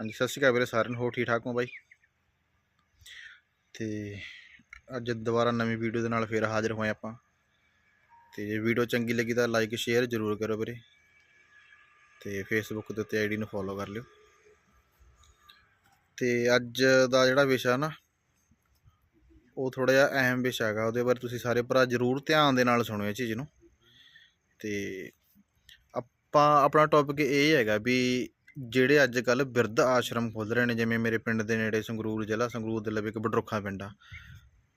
ਹਾਂਜੀ, ਸਤਿ ਸ਼੍ਰੀ ਅਕਾਲ ਵੀਰੇ, ਸਾਰਿਆਂ ਨੂੰ ਹੋ ਠੀਕ ਠਾਕ ਹੋ ਬਾਈ? ਤੇ ਅੱਜ ਦੁਬਾਰਾ ਨਵੀਂ ਵੀਡੀਓ ਦੇ ਨਾਲ ਫੇਰ ਹਾਜ਼ਰ ਹੋਏ ਆਪਾਂ। ਤੇ ਜੇ ਵੀਡੀਓ ਚੰਗੀ ਲੱਗੀ ਤਾਂ ਲਾਈਕ, ਸ਼ੇਅਰ ਜ਼ਰੂਰ ਕਰੋ ਵੀਰੇ। ਤੇ ਫੇਸਬੁੱਕ ਦੇ ਉੱਤੇ ਆਈਡੀ ਨੂੰ ਫੋਲੋ ਕਰ ਲਿਓ। ਤੇ ਅੱਜ ਦਾ ਜਿਹੜਾ ਵਿਸ਼ਾ ਨਾ, ਉਹ ਥੋੜਾ ਜਿਹਾ ਅਹਿਮ ਵਿਸ਼ਾ ਹੈਗਾ। ਉਹਦੇ ਬਾਰੇ ਤੁਸੀਂ ਸਾਰੇ ਭਰਾ ਜ਼ਰੂਰ ਧਿਆਨ ਦੇ ਨਾਲ ਸੁਣਿਓ ਇਹ ਚੀਜ਼ ਨੂੰ। ਤੇ ਆਪਾਂ, ਆਪਣਾ ਟੌਪਿਕ ਇਹ ਹੈਗਾ ਵੀ ਜਿਹੜੇ ਅੱਜ ਕੱਲ ਬਿਰਧ ਆਸ਼ਰਮ ਖੁੱਲ ਰਹੇ ਨੇ, ਜਿਵੇਂ ਮੇਰੇ ਪਿੰਡ ਦੇ ਨੇੜੇ ਸੰਗਰੂਰ ਜ਼ਿਲ੍ਹਾ, ਸੰਗਰੂਰ ਦੇ ਲਵੇ ਇੱਕ ਬਡਰੁੱਖਾ ਪਿੰਡ ਆ।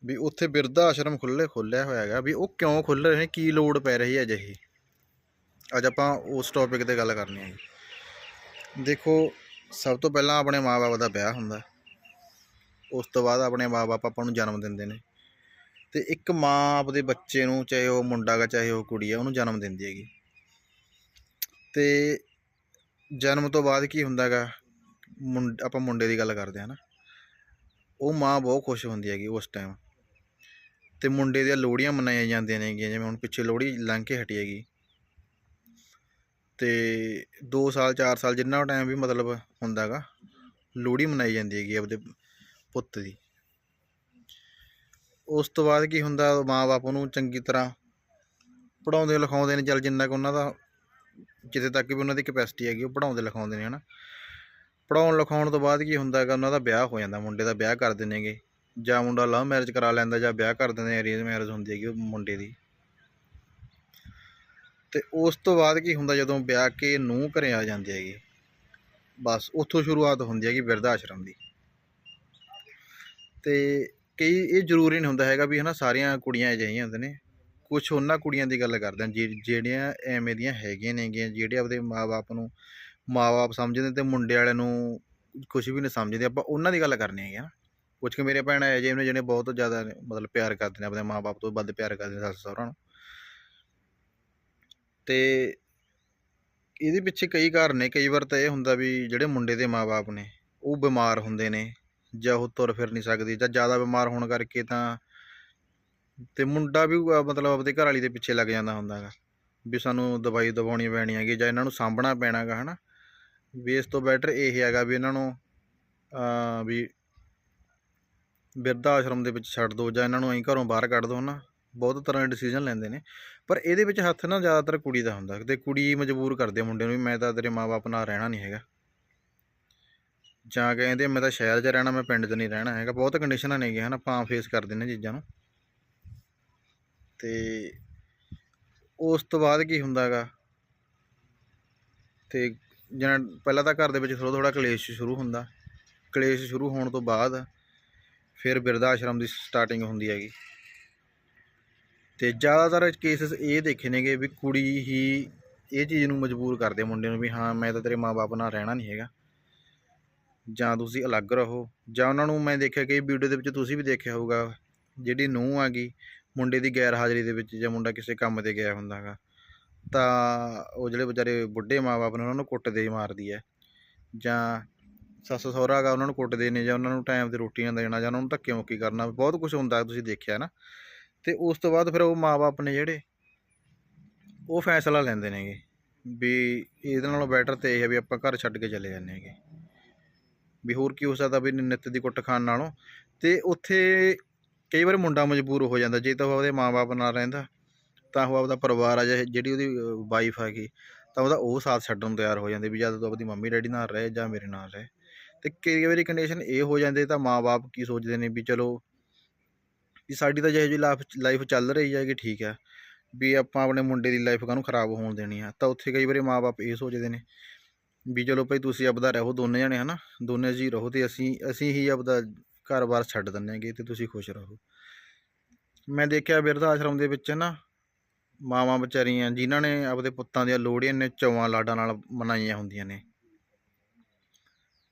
ਵੀ ਉੱਥੇ ਬਿਰਧ ਆਸ਼ਰਮ ਖੁੱਲੇ ਖੋਲਿਆ ਹੋਇਆ ਹੈਗਾ। ਵੀ ਉਹ ਕਿਉਂ ਖੁੱਲ ਰਹੇ ਨੇ? ਕੀ ਲੋੜ ਪੈ ਰਹੀ ਹੈ ਅਜਿਹੀ? ਅੱਜ ਆਪਾਂ ਉਸ ਟੌਪਿਕ ਤੇ ਗੱਲ ਕਰਨੀ ਹੈ ਜੀ। ਦੇਖੋ, ਸਭ ਤੋਂ ਪਹਿਲਾਂ ਆਪਣੇ ਮਾਪੇ ਦਾ ਵਿਆਹ ਹੁੰਦਾ। ਉਸ ਤੋਂ ਬਾਅਦ ਆਪਣੇ ਮਾਪੇ ਆਪਾਂ ਨੂੰ ਜਨਮ ਦਿੰਦੇ ਨੇ। ਤੇ ਇੱਕ ਮਾਂ ਆਪਦੇ ਬੱਚੇ ਨੂੰ, ਚਾਹੇ ਉਹ ਮੁੰਡਾ ਗਾ, ਚਾਹੇ ਉਹ ਕੁੜੀ ਆ, ਉਹਨੂੰ ਜਨਮ ਦਿੰਦੀ ਹੈਗੀ। ਤੇ ਜਨਮ ਤੋਂ ਬਾਅਦ ਕੀ ਹੁੰਦਾ ਹੈਗਾ? ਮੁੰਡ ਆਪਾਂ ਮੁੰਡੇ ਦੀ ਗੱਲ ਕਰਦੇ ਹਾਂ ਨਾ। ਉਹ ਮਾਂ ਬਹੁਤ ਖੁਸ਼ ਹੁੰਦੀ ਹੈਗੀ ਉਸ ਟਾਈਮ ਤੇ ਮੁੰਡੇ ਦੀਆਂ ਲੋਹੜੀਆਂ ਮਨਾਈਆਂ ਜਾਂਦੀਆਂ ਨੇਗੀਆਂ ਜਿਵੇਂ ਹੁਣ ਪਿੱਛੇ ਲੋਹੜੀ ਲੰਘ ਕੇ ਹਟੀ ਹੈਗੀ। ਤੇ 2 ਸਾਲ 4 ਸਾਲ ਜਿੰਨਾ ਟਾਈਮ ਵੀ ਮਤਲਬ ਹੁੰਦਾ ਹੈਗਾ, ਲੋਹੜੀ ਮਨਾਈ ਜਾਂਦੀ ਹੈਗੀ ਆਪਦੇ ਪੁੱਤ ਦੀ। ਉਸ ਤੋਂ ਬਾਅਦ ਕੀ ਹੁੰਦਾ, ਮਾਂ-ਬਾਪ ਉਹਨੂੰ ਚੰਗੀ ਤਰ੍ਹਾਂ ਪੜਾਉਂਦੇ ਲਿਖਾਉਂਦੇ ਨੇ, ਚੱਲ ਜਿੰਨਾ ਕੁ ਉਹਨਾਂ ਦਾ ਜਿੱਥੇ ਤੱਕ ਵੀ ਉਹਨਾਂ ਦੀ ਕੈਪੈਸਿਟੀ ਹੈਗੀ, ਉਹ ਪੜਾਉਂਦੇ ਲਿਖਾਉਂਦੇ ਨੇ, ਹਨਾ। ਪੜਾਉਣ ਲਿਖਾਉਣ ਤੋਂ ਬਾਅਦ ਕੀ ਹੁੰਦਾ ਹੈਗਾ, ਉਹਨਾਂ ਦਾ ਵਿਆਹ ਹੋ ਜਾਂਦਾ, ਮੁੰਡੇ ਦਾ ਵਿਆਹ ਕਰ ਦਿੰਦੇ ਨੇਗੇ। ਜਾਂ ਮੁੰਡਾ ਲਵ ਮੈਰਿਜ ਕਰਾ ਲੈਂਦਾ ਜਾਂ ਵਿਆਹ ਕਰ ਦਿੰਦੇ ਅਰੇਂਜ ਮੈਰਿਜ ਹੁੰਦੀ ਹੈਗੀ, ਉਹ ਮੁੰਡੇ ਦੀ। ਤੇ ਉਸ ਤੋਂ ਬਾਅਦ ਕੀ ਹੁੰਦਾ, ਜਦੋਂ ਵਿਆਹ ਕੇ ਨੂੰ ਘਰੇ ਆ ਜਾਂਦੇ ਹੈਗੇ, ਬਸ ਉੱਥੋਂ ਸ਼ੁਰੂਆਤ ਹੁੰਦੀ ਹੈਗੀ ਬਿਰਧ ਆਸ਼ਰਮ ਦੀ। ਤੇ ਕਈ, ਇਹ ਜ਼ਰੂਰੀ ਨਹੀਂ ਹੁੰਦਾ ਹੈਗਾ ਵੀ, ਹਨਾ, ਸਾਰੀਆਂ ਕੁੜੀਆਂ ਅਜਿਹੀਆਂ ਹੁੰਦੇ ਨੇ। ਕੁਝ ਉਹਨਾਂ ਕੁੜੀਆਂ ਦੀ ਗੱਲ ਕਰਦੇ ਹਾਂ ਜਿਹੜੀਆਂ ਐਵੇਂ ਦੀਆਂ ਹੈਗੀਆਂ ਨੇਗੀਆਂ, ਜਿਹੜੇ ਆਪਦੇ ਮਾਪੇ ਨੂੰ ਮਾਪੇ ਸਮਝਦੇ ਤੇ ਮੁੰਡੇ ਵਾਲਿਆਂ ਨੂੰ ਕੁਝ ਵੀ ਨਹੀਂ ਸਮਝਦੇ, ਆਪਾਂ ਉਹਨਾਂ ਦੀ ਗੱਲ ਕਰਨੀ ਹੈਗੀ ਨਾ। ਕੁਝ ਕਿ ਮੇਰੇ ਭੈਣਾਂ ਇਹੋ ਜਿਹੇ ਨੇ ਜਿਹੜੇ ਬਹੁਤ ਜ਼ਿਆਦਾ ਮਤਲਬ ਪਿਆਰ ਕਰਦੇ ਨੇ, ਆਪਣੇ ਮਾਪੇ ਤੋਂ ਵੱਧ ਪਿਆਰ ਕਰਦੇ ਨੇ ਸੱਸ ਸਹੁਰਾ ਨੂੰ। ਤੇ ਇਹਦੇ ਪਿੱਛੇ ਕਈ ਕਾਰਨ ਨੇ, ਕਈ ਵਾਰ ਤਾਂ ਇਹ ਹੁੰਦਾ ਵੀ ਜਿਹੜੇ ਮੁੰਡੇ ਦੇ ਮਾਪੇ ਨੇ, ਉਹ ਬਿਮਾਰ ਹੁੰਦੇ ਨੇ ਜਾਂ ਉਹ ਤੁਰ ਫਿਰ ਨਹੀਂ ਸਕਦੇ ਜਾਂ ਜ਼ਿਆਦਾ ਬਿਮਾਰ ਹੋਣ ਕਰਕੇ ਤਾਂ ਤੇ ਮੁੰਡਾ ਵੀ ਮਤਲਬ ਆਪਦੇ ਘਰ ਵਾਲੀ ਦੇ ਪਿੱਛੇ ਲੱਗ ਜਾਂਦਾ ਹੁੰਦਾ ਹੈਗਾ। ਵੀ ਸਾਨੂੰ ਦਵਾਈ ਦਵਾਉਣੀ ਪੈਣੀ ਹੈਗੀ ਜਾਂ ਇਹਨਾਂ ਨੂੰ ਸਾਂਭਣਾ ਪੈਣਾ ਹੈਗਾ ਹਨਾ। ਵੀ ਇਸ ਤੋਂ ਬੈਟਰ ਇਹ ਹੈਗਾ ਵੀ ਇਹਨਾਂ ਨੂੰ, ਅਹ, ਵੀ ਬਿਰਧਾ ਆਸ਼ਰਮ ਦੇ ਵਿੱਚ ਛੱਡ ਦਿਓ ਜਾਂ ਇਹਨਾਂ ਨੂੰ ਐਂ ਘਰੋਂ ਬਾਹਰ ਕੱਢ ਦਿਓ ਨਾ ਬਹੁਤ ਤਰ੍ਹਾਂ ਦੇ ਡਿਸੀਜਨ ਲੈਂਦੇ ਨੇ। ਪਰ ਇਹਦੇ ਵਿੱਚ ਹੱਥ ਨਾ ਜ਼ਿਆਦਾਤਰ ਕੁੜੀ ਦਾ ਹੁੰਦਾ। ਤੇ ਕੁੜੀ ਮਜਬੂਰ ਕਰਦੇ ਮੁੰਡੇ ਨੂੰ ਵੀ ਮੈਂ ਤਾਂ ਤੇਰੇ ਮਾਪੇ ਨਾਲ ਰਹਿਣਾ ਨਹੀਂ ਹੈਗਾ। ਜਾਂ ਕਹਿੰਦੇ ਮੈਂ ਤਾਂ ਸ਼ਹਿਰ 'ਚ ਰਹਿਣਾ, ਮੈਂ ਪਿੰਡ 'ਚ ਨਹੀਂ ਰਹਿਣਾ ਹੈਗਾ। ਬਹੁਤ ਕੰਡੀਸ਼ਨਾਂ ਨੇਗੀਆਂ ਹਨ। ਆਪਾਂ ਫੇਸ ਕਰਦੇ ਨੇ ਚੀਜ਼ਾਂ ਨੂੰ। ਤੇ ਉਸ ਤੋਂ ਬਾਅਦ ਕੀ ਹੁੰਦਾ ਹੈਗਾ ਤੇ ਜਿਵੇਂ ਪਹਿਲਾਂ ਤਾਂ ਘਰ ਦੇ ਵਿੱਚ ਥੋੜ੍ਹਾ ਥੋੜ੍ਹਾ ਕਲੇਸ਼ ਸ਼ੁਰੂ ਹੁੰਦਾ। ਕਲੇਸ਼ ਸ਼ੁਰੂ ਹੋਣ ਤੋਂ ਬਾਅਦ ਫਿਰ ਬਿਰਧ ਆਸ਼ਰਮ ਦੀ ਸਟਾਰਟਿੰਗ ਹੁੰਦੀ ਹੈਗੀ। ਤੇ ਜ਼ਿਆਦਾਤਰ ਕੇਸਿਸ ਇਹ ਦੇਖੇ ਨੇਗੇ ਵੀ ਕੁੜੀ ਹੀ ਇਹ ਚੀਜ਼ ਨੂੰ ਮਜਬੂਰ ਕਰਦੇ ਮੁੰਡੇ ਨੂੰ ਵੀ ਹਾਂ, ਮੈਂ ਤਾਂ ਤੇਰੇ ਮਾਪੇ ਨਾਲ ਰਹਿਣਾ ਨਹੀਂ ਹੈਗਾ। ਜਾਂ ਤੁਸੀਂ ਅਲੱਗ ਰਹੋ। ਜਾਂ ਉਹਨਾਂ ਨੂੰ ਮੈਂ ਦੇਖਿਆ ਕਿ ਵੀਡੀਓ ਦੇ ਵਿੱਚ ਤੁਸੀਂ ਵੀ ਦੇਖਿਆ ਹੋਊਗਾ, ਜਿਹੜੀ ਨੂੰਹ ਆ ਗਈ ਮੁੰਡੇ ਦੀ ਗੈਰ ਹਾਜ਼ਰੀ ਦੇ ਵਿੱਚ ਜਾਂ ਮੁੰਡਾ ਕਿਸੇ ਕੰਮ ਤੇ ਗਿਆ ਹੁੰਦਾ ਹੈਗਾ, ਤਾਂ ਉਹ ਜਿਹੜੇ ਵਿਚਾਰੇ ਬੁੱਢੇ ਮਾਪੇ ਨੇ, ਉਹਨਾਂ ਨੂੰ ਕੁੱਟਦੇ ਮਾਰਦੀ ਹੈ। ਜਾਂ ਸੱਸ ਸਹੁਰਾ ਹੈਗਾ, ਉਹਨਾਂ ਨੂੰ ਕੁੱਟਦੇ ਨੇ, ਜਾਂ ਉਹਨਾਂ ਨੂੰ ਟਾਈਮ ਤੇ ਰੋਟੀ ਨਾ ਦੇਣਾ, ਜਾਂ ਉਹਨਾਂ ਨੂੰ ਧੱਕੇ ਮੁੱਕੀ ਕਰਨਾ, ਬਹੁਤ ਕੁਝ ਹੁੰਦਾ ਤੁਸੀਂ ਦੇਖਿਆ ਨਾ। ਤੇ ਉਸ ਤੋਂ ਬਾਅਦ ਫਿਰ ਉਹ ਮਾਪੇ ਨੇ ਜਿਹੜੇ, ਉਹ ਫੈਸਲਾ ਲੈਂਦੇ ਨੇਗੇ ਵੀ ਇਹਦੇ ਨਾਲੋਂ ਬੈਟਰ ਤੇ ਇਹ ਹੈ ਵੀ ਆਪਾਂ ਘਰ ਛੱਡ ਕੇ ਚਲੇ ਜਾਂਦੇ ਹੈਗੇ। ਵੀ ਹੋਰ ਕੀ ਹੋ ਸਕਦਾ ਵੀ ਨਿੱਤ ਦੀ ਕੁੱਟ ਖਾਣ ਨਾਲੋਂ। ਤੇ ਉੱਥੇ ਕਈ ਵਾਰ ਮੁੰਡਾ ਮਜਬੂਰ ਹੋ ਜਾਂਦਾ, ਜੇ ਤਾਂ ਉਹ ਆਪਦੇ ਮਾਪੇ ਨਾਲ ਰਹਿੰਦਾ, ਤਾਂ ਉਹ ਆਪਦਾ ਪਰਿਵਾਰ ਆ ਜਾਂ ਜਿਹੜੀ ਉਹਦੀ ਵਾਈਫ ਹੈਗੀ, ਤਾਂ ਉਹਦਾ ਉਹ ਸਾਥ ਛੱਡਣ ਨੂੰ ਤਿਆਰ ਹੋ ਜਾਂਦੇ ਵੀ ਜਦ ਤੂੰ ਆਪਦੀ ਮੰਮੀ ਡੈਡੀ ਨਾਲ ਰਹੇ ਜਾਂ ਮੇਰੇ ਨਾਲ ਰਹੇ। ਤੇ ਕਈ ਵਾਰੀ ਕੰਡੀਸ਼ਨ ਇਹ ਹੋ ਜਾਂਦੇ ਤਾਂ ਮਾਪੇ ਕੀ ਸੋਚਦੇ ਨੇ ਵੀ ਚਲੋ ਵੀ ਸਾਡੀ ਤਾਂ ਜਿਹੋ ਜਿਹੀ ਲਾਈਫ ਲਾਈਫ ਚੱਲ ਰਹੀ ਹੈਗੀ ਠੀਕ ਹੈ, ਵੀ ਆਪਾਂ ਆਪਣੇ ਮੁੰਡੇ ਦੀ ਲਾਈਫ ਕਾਹਨੂੰ ਖਰਾਬ ਹੋਣ ਦੇਣੀ ਆ। ਤਾਂ ਉੱਥੇ ਕਈ ਵਾਰੀ ਮਾਪੇ ਇਹ ਸੋਚਦੇ ਨੇ ਵੀ ਚਲੋ ਭਾਈ ਤੁਸੀਂ ਆਪਦਾ ਰਹੋ ਦੋਨੇ ਜਣੇ, ਹਨਾ? ਦੋਨੇ ਜੀ ਰਹੋ ਤੇ ਅਸੀਂ ਅਸੀਂ ਹੀ ਆਪਦਾ ਘਰ-ਬਾਰ ਛੱਡ ਦਿੰਦੇ ਹੈਗੇ ਤੇ ਤੁਸੀਂ ਖੁਸ਼ ਰਹੋ। ਮੈਂ ਦੇਖਿਆ ਬਿਰਧ ਆਸ਼ਰਮ ਦੇ ਵਿੱਚ ਨਾ ਮਾਵਾਂ ਵਿਚਾਰੀਆਂ ਜਿਨ੍ਹਾਂ ਨੇ ਆਪਦੇ ਪੁੱਤਾਂ ਦੀਆਂ ਲੋਹੜੀਆਂ ਨੇ ਚੌਵਾਂ ਲਾਡਾਂ ਨਾਲ ਮਨਾਈਆਂ ਹੁੰਦੀਆਂ ਨੇ।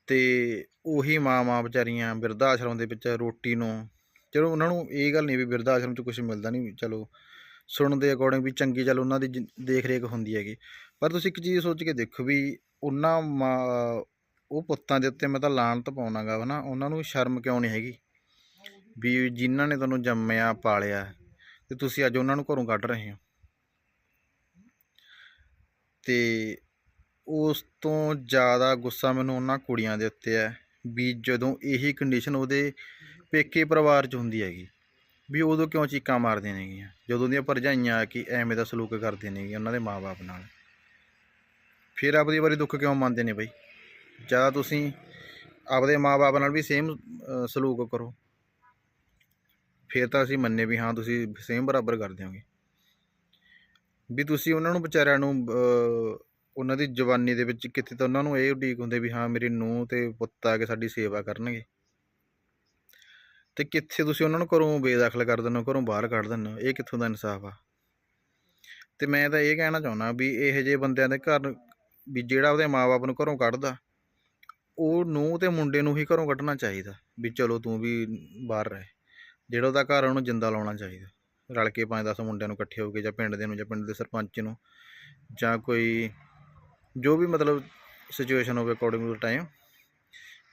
ਤੇ ਉਹੀ ਮਾਵਾਂ ਵਿਚਾਰੀਆਂ ਬਿਰਧ ਆਸ਼ਰਮ ਦੇ ਵਿੱਚ ਰੋਟੀ ਨੂੰ ਚਲੋ ਉਹਨਾਂ ਨੂੰ ਇਹ ਗੱਲ ਨਹੀਂ ਵੀ ਬਿਰਧ ਆਸ਼ਰਮ 'ਚ ਕੁਝ ਮਿਲਦਾ ਨਹੀਂ, ਚਲੋ ਸੁਣਨ ਦੇ ਅਕੋਰਡਿੰਗ ਵੀ ਚੰਗੀ ਚੱਲ ਉਹਨਾਂ ਦੀ ਦੇਖ ਰੇਖ ਹੁੰਦੀ ਹੈਗੀ। ਪਰ ਤੁਸੀਂ ਇੱਕ ਚੀਜ਼ ਸੋਚ ਕੇ ਦੇਖੋ ਵੀ ਉਹਨਾਂ ਮਾਂ ਉਹ ਪੁੱਤਾਂ ਦੇ ਉੱਤੇ ਮੈਂ ਤਾਂ ਲਾਹਨਤ ਪਾਉਣਾਗਾ ਹਨਾ ਉਹਨਾਂ ਨੂੰ ਸ਼ਰਮ ਕਿਉਂ ਨਹੀਂ ਹੈਗੀ? ਵੀ ਜਿਨ੍ਹਾਂ ਨੇ ਤੁਹਾਨੂੰ ਜੰਮਿਆ, ਪਾਲਿਆ ਤੇ ਤੁਸੀਂ ਅੱਜ ਉਹਨਾਂ ਨੂੰ ਘਰੋਂ ਕੱਢ ਰਹੇ ਹੋ। ਤੇ ਉਸ ਤੋਂ ਜ਼ਿਆਦਾ ਗੁੱਸਾ ਮੈਨੂੰ ਉਹਨਾਂ ਕੁੜੀਆਂ ਦੇ ਉੱਤੇ ਹੈ ਵੀ ਜਦੋਂ ਇਹੀ ਕੰਡੀਸ਼ਨ ਉਹਦੇ ਪੇਕੇ ਪਰਿਵਾਰ 'ਚ ਹੁੰਦੀ ਹੈਗੀ, ਵੀ ਉਦੋਂ ਕਿਉਂ ਚੀਕਾਂ ਮਾਰਦੀਆਂ ਨੇਗੀਆਂ? ਜਦੋਂ ਦੀਆਂ ਭਰਜਾਈਆਂ ਆ ਕਿ ਐਵੇਂ ਦਾ ਸਲੂਕ ਕਰਦੇ ਨੇਗੀਆਂ ਉਹਨਾਂ ਦੇ ਮਾਪੇ ਨਾਲ। ਫਿਰ ਆਪਦੀ ਵਾਰੀ ਦੁੱਖ ਕਿਉਂ ਮੰਨਦੇ ਨੇ ਬਈ? ਜਾਂ ਤੁਸੀਂ ਆਪਦੇ ਮਾਪੇ ਨਾਲ ਵੀ ਸੇਮ ਸਲੂਕ ਕਰੋ। ਫਿਰ ਤਾਂ ਅਸੀਂ ਮੰਨੇ ਵੀ ਹਾਂ, ਤੁਸੀਂ ਸੇਮ ਬਰਾਬਰ ਕਰ ਦਿਓਗੇ। ਵੀ ਤੁਸੀਂ ਉਹਨਾਂ ਨੂੰ ਵਿਚਾਰਿਆਂ ਨੂੰ ਉਹਨਾਂ ਦੀ ਜਵਾਨੀ ਦੇ ਵਿੱਚ ਕਿਤੇ ਤਾਂ ਉਹਨਾਂ ਨੂੰ ਇਹ ਉਡੀਕ ਹੁੰਦੇ ਵੀ ਹਾਂ, ਮੇਰੀ ਨੂੰਹ ਤੇ ਪੁੱਤ ਆ ਕੇ ਸਾਡੀ ਸੇਵਾ ਕਰਨਗੇ। ਤੇ ਕਿੱਥੇ ਤੁਸੀਂ ਉਹਨਾਂ ਨੂੰ ਘਰੋਂ ਬੇਦਖਲ ਕਰ ਦਿੰਦੇ ਹੋ, ਘਰੋਂ ਬਾਹਰ ਕੱਢ ਦਿੰਦੇ ਹੋ, ਇਹ ਕਿੱਥੋਂ ਦਾ ਇਨਸਾਫ ਆ? ਤੇ ਮੈਂ ਤਾਂ ਇਹ ਕਹਿਣਾ ਚਾਹੁੰਦਾ ਵੀ ਇਹੋ ਜਿਹੇ ਬੰਦਿਆਂ ਦੇ ਘਰ ਵੀ ਜਿਹੜਾ ਉਹਦੇ ਮਾਪੇ ਨੂੰ ਘਰੋਂ ਕੱਢਦਾ ਉਹ ਨੂੰ ਤੇ ਮੁੰਡੇ ਨੂੰ ਹੀ ਘਰੋਂ ਕੱਢਣਾ ਚਾਹੀਦਾ ਵੀ ਚਲੋ ਤੂੰ ਵੀ ਬਾਹਰ ਰਹਿ। ਜਿਹੜਾ ਉਹਦਾ ਘਰ ਉਹਨੂੰ ਜਿੰਦਾ ਲਾਉਣਾ ਚਾਹੀਦਾ। ਰਲ ਕੇ ਪੰਜ ਦਸ ਮੁੰਡਿਆਂ ਨੂੰ ਇਕੱਠੇ ਹੋ ਕੇ ਜਾਂ ਪਿੰਡ ਦੇ ਨੂੰ ਜਾਂ ਪਿੰਡ ਦੇ ਸਰਪੰਚ ਨੂੰ ਜਾਂ ਕੋਈ ਜੋ ਵੀ ਮਤਲਬ ਸਿਚੁਏਸ਼ਨ ਹੋਵੇ ਅਕੋਰਡਿੰਗ ਟੂ ਟਾਈਮ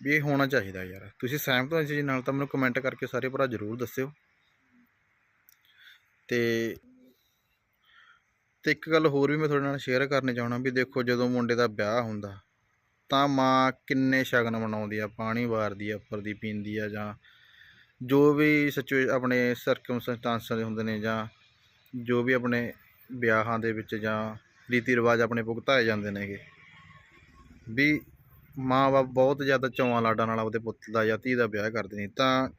ਵੀ ਇਹ ਹੋਣਾ ਚਾਹੀਦਾ ਯਾਰ। ਤੁਸੀਂ ਸਹਿਮਤ ਹੋ ਇਸ ਚੀਜ਼ ਨਾਲ ਤਾਂ ਮੈਨੂੰ ਕਮੈਂਟ ਕਰਕੇ ਸਾਰੇ ਭਰਾ ਜ਼ਰੂਰ ਦੱਸਿਓ। ਤੇ ਤੇ ਇੱਕ ਗੱਲ ਹੋਰ ਵੀ ਮੈਂ ਤੁਹਾਡੇ ਨਾਲ ਸ਼ੇਅਰ ਕਰਨੀ ਚਾਹਣਾ ਵੀ ਦੇਖੋ ਜਦੋਂ ਮੁੰਡੇ ਦਾ ਵਿਆਹ ਹੁੰਦਾ ਤਾਂ ਮਾਂ ਕਿੰਨੇ ਸ਼ਗਨ ਮਨਾਉਂਦੀ ਆ, ਪਾਣੀ ਵਾਰਦੀ ਆ, ਉੱਪਰ ਦੀ ਪੀਂਦੀ ਆ ਜਾਂ ਜੋ ਵੀ ਸਿਚੁਏ ਆਪਣੇ ਸਰਕਮਸਟੈਂਸ ਹੁੰਦੇ ਨੇ ਜਾਂ ਜੋ ਵੀ ਆਪਣੇ ਵਿਆਹਾਂ ਦੇ ਵਿੱਚ ਜਾਂ ਰੀਤੀ ਰਿਵਾਜ ਆਪਣੇ ਭੁਗਤਾਏ ਜਾਂਦੇ ਨੇਗੇ। ਵੀ ਮਾਂ-ਬਾਪ ਬਹੁਤ ਜ਼ਿਆਦਾ ਚੌਆਂ ਲਾਡਾਂ ਨਾਲ ਆਪਦੇ ਪੁੱਤ ਦਾ ਜਾਂ ਧੀ ਦਾ ਵਿਆਹ ਕਰਦੇ ਨੇ, ਤਾਂ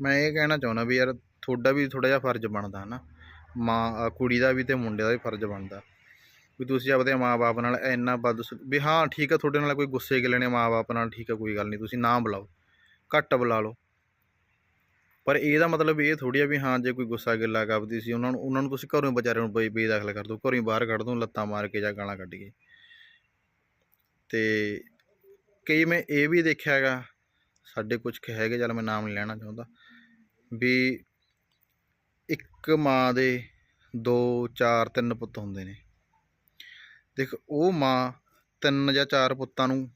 ਮੈਂ ਇਹ ਕਹਿਣਾ ਚਾਹੁੰਦਾ ਵੀ ਯਾਰ ਤੁਹਾਡਾ ਵੀ ਥੋੜਾ ਜਿਹਾ ਫਰਜ਼ ਬਣਦਾ ਹਨਾ। ਮਾਂ ਕੁੜੀ ਦਾ ਵੀ ਤੇ ਮੁੰਡੇ ਦਾ ਵੀ ਫਰਜ਼ ਬਣਦਾ। ਵੀ ਤੁਸੀਂ ਆਪਦੇ ਮਾਂ-ਬਾਪ ਨਾਲ ਇੰਨਾ ਬਦ ਵੀ ਹਾਂ, ਠੀਕ ਆ, ਤੁਹਾਡੇ ਨਾਲ ਕੋਈ ਗੁੱਸੇ ਗਿਲੇ ਨੇ ਮਾਂ-ਬਾਪ ਨਾਲ, ਠੀਕ ਆ, ਕੋਈ ਗੱਲ ਨਹੀਂ, ਤੁਸੀਂ ਨਾ ਬੁਲਾਓ, ਘੱਟ ਬੁਲਾ ਲਓ। ਪਰ ਇਹਦਾ ਮਤਲਬ ਇਹ ਥੋੜੀ ਆ ਵੀ ਹਾਂ, ਜੇ ਕੋਈ ਗੁੱਸਾ ਗਿੱਲਾ ਕਰਦੀ ਸੀ, ਉਹਨਾਂ ਨੂੰ ਉਹਨਾਂ ਨੂੰ ਤੁਸੀਂ ਘਰੋਂ ਵਿਚਾਰਿਆਂ ਨੂੰ ਬੇ, ਬੇਦਾਖਲ ਕਰ ਦਿਓ, ਘਰੋਂ ਹੀ ਬਾਹਰ ਕੱਢ ਦਿਓ, ਲੱਤਾਂ ਮਾਰ ਕੇ ਜਾਂ ਗਾਲਾਂ ਕੱਢ ਕੇ। ਤੇ ਕਈ ਮੈਂ ਇਹ ਵੀ ਦੇਖਿਆ ਹੈਗਾ, ਸਾਡੇ ਕੁਝ ਹੈਗੇ, ਚੱਲ ਮੈਂ ਨਾਮ ਨਹੀਂ ਲੈਣਾ ਚਾਹੁੰਦਾ, ਵੀ ਇੱਕ ਮਾਂ ਦੇ ਦੋ, ਚਾਰ, ਤਿੰਨ ਪੁੱਤ ਹੁੰਦੇ ਨੇ। ਦੇਖ, ਉਹ ਮਾਂ ਤਿੰਨ ਜਾਂ ਚਾਰ ਪੁੱਤਾਂ ਨੂੰ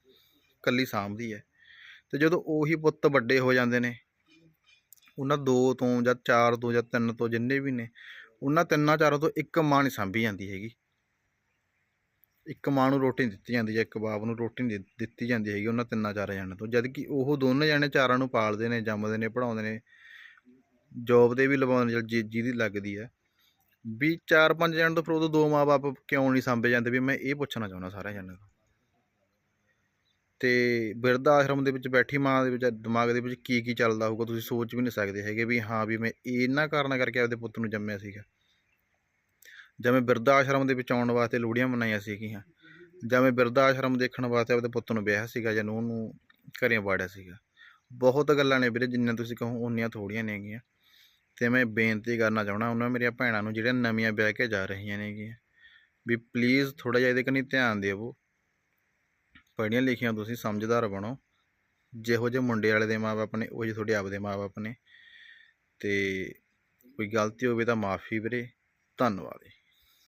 ਇਕੱਲੀ ਸਾਂਭਦੀ ਹੈ। ਤੇ ਜਦੋਂ ਉਹੀ ਪੁੱਤ ਵੱਡੇ ਹੋ ਜਾਂਦੇ ਨੇ, ਉਹਨਾਂ ਦੋ ਤੋਂ ਜਾਂ ਚਾਰ ਤੋਂ ਜਾਂ ਤਿੰਨ ਤੋਂ ਜਿੰਨੇ ਵੀ ਨੇ, ਉਹਨਾਂ ਤਿੰਨਾਂ ਚਾਰਾਂ ਤੋਂ ਇੱਕ ਮਾਂ ਨਹੀਂ ਸਾਂਭੀ ਜਾਂਦੀ ਹੈਗੀ। ਇੱਕ ਮਾਂ ਨੂੰ ਰੋਟੀ ਨਹੀਂ ਦਿੱਤੀ ਜਾਂਦੀ ਜਾਂ ਇੱਕ ਬਾਪ ਨੂੰ ਰੋਟੀ ਨਹੀਂ ਦਿੱ- ਦਿੱਤੀ ਜਾਂਦੀ ਹੈਗੀ ਉਹਨਾਂ ਤਿੰਨਾਂ ਚਾਰਾਂ ਜਣਿਆਂ ਤੋਂ। ਜਦ ਕਿ ਉਹ ਦੋਨੇ ਜਣੇ ਚਾਰਾਂ ਨੂੰ ਪਾਲਦੇ ਨੇ, ਜੰਮਦੇ ਨੇ ਪੜਾਉਂਦੇ ਨੇ। ਜੋਬ ਦੇ ਵੀ ਲਵਾਉਂਦੇ ਨੇ ਜਿ- ਜਿਹਦੀ ਲੱਗਦੀ ਹੈ। ਵੀ ਚਾਰ ਪੰਜ ਜਣ ਤੋਂ ਫਿਰ ਉਦੋਂ ਦੋ ਮਾਪੇ ਕਿਉਂ ਨਹੀਂ ਸਾਂਭੇ ਜਾਂਦੇ? ਵੀ ਮੈਂ ਇਹ ਪੁੱਛਣਾ ਚਾਹੁੰਦਾ ਸਾਰਿਆਂ ਜਣਿਆਂ ਨੂੰ ਤੇ ਬਿਰਧ ਆਸ਼ਰਮ ਦੇ ਵਿੱਚ ਬੈਠੀ ਮਾਂ ਦੇ ਵਿੱਚ, ਦਿਮਾਗ ਦੇ ਵਿੱਚ ਕੀ ਕੀ ਚੱਲਦਾ ਹੋਊਗਾ? ਤੁਸੀਂ ਸੋਚ ਵੀ ਨਹੀਂ ਸਕਦੇ ਹੈਗੇ ਵੀ ਹਾਂ ਵੀ ਮੈਂ ਇਹਨਾਂ ਕਾਰਨਾਂ ਕਰਕੇ ਆਪਦੇ ਪੁੱਤ ਨੂੰ ਜੰਮਿਆ ਸੀਗਾ। ਜਿਵੇਂ ਬਿਰਧ ਆਸ਼ਰਮ ਦੇ ਵਿੱਚ ਆਉਣ ਵਾਸਤੇ ਲੋਹੜੀਆਂ ਮਨਾਈਆਂ ਸੀਗੀਆਂ। ਜਿਵੇਂ ਬਿਰਧ ਆਸ਼ਰਮ ਦੇਖਣ ਵਾਸਤੇ ਆਪਦੇ ਪੁੱਤ ਨੂੰ ਵਿਆਹਿਆ ਸੀਗਾ ਜਾਂ ਨੂੰਹ ਨੂੰ ਘਰੇ ਵਾੜਿਆ ਸੀਗਾ। ਬਹੁਤ ਗੱਲਾਂ ਨੇ ਵੀਰੇ, ਜਿੰਨੀਆਂ ਤੁਸੀਂ ਕਹੋ ਉਨੀਆਂ ਥੋੜੀਆਂ ਨੇਗੀਆਂ। ਤੇ ਮੈਂ ਬੇਨਤੀ ਕਰਨਾ ਚਾਹਣਾ ਉਹਨਾਂ ਮੇਰੀਆਂ ਭੈਣਾਂ ਨੂੰ ਜਿਹੜੀਆਂ ਨਵੀਆਂ ਵਿਆਹ ਕੇ ਜਾ ਰਹੀਆਂ ਨੇਗੀਆਂ। ਵੀ ਪਲੀਜ਼ ਥੋੜਾ ਜਿਹਾ ਇਹਦੇ ਕਨੀ ਧਿਆਨ ਦਿਓ ਪੜ੍ਹੀਆਂ ਲਿਖੀਆਂ ਤੁਸੀਂ ਸਮਝਦਾਰ ਬਣੋ। ਜਿਹੋ ਜਿਹੇ ਮੁੰਡੇ ਵਾਲੇ ਦੇ ਮਾਪੇ ਨੇ, ਉਹ ਜਿਹੇ ਤੁਹਾਡੇ ਆਪਦੇ ਮਾਪੇ ਨੇ। ਤੇ ਕੋਈ ਗਲਤੀ ਹੋਵੇ ਤਾਂ ਮਾਫੀ ਵੀਰੇ। ਧੰਨਵਾਦ ਜੀ।